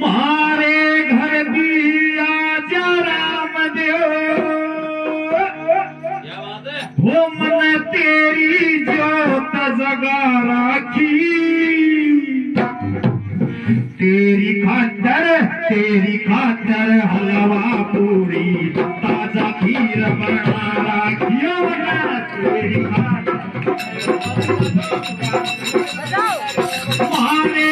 मारे घर दिया देव। तेरी जोत जगा राखी। तेरी खातर तेरी खातर हलवा पूरी ताज़ा खीर बना राखियो तेरी खातर। मारे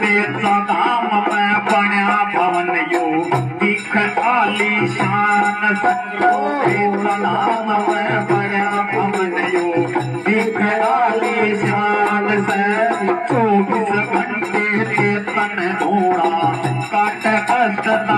में सदाम मैं बना भवन यो दिख आलीशान संगो सदाम मैं बना भवन यो दिख आलीशान से चौबीस घंटे चेतन घोड़ा कट हस्त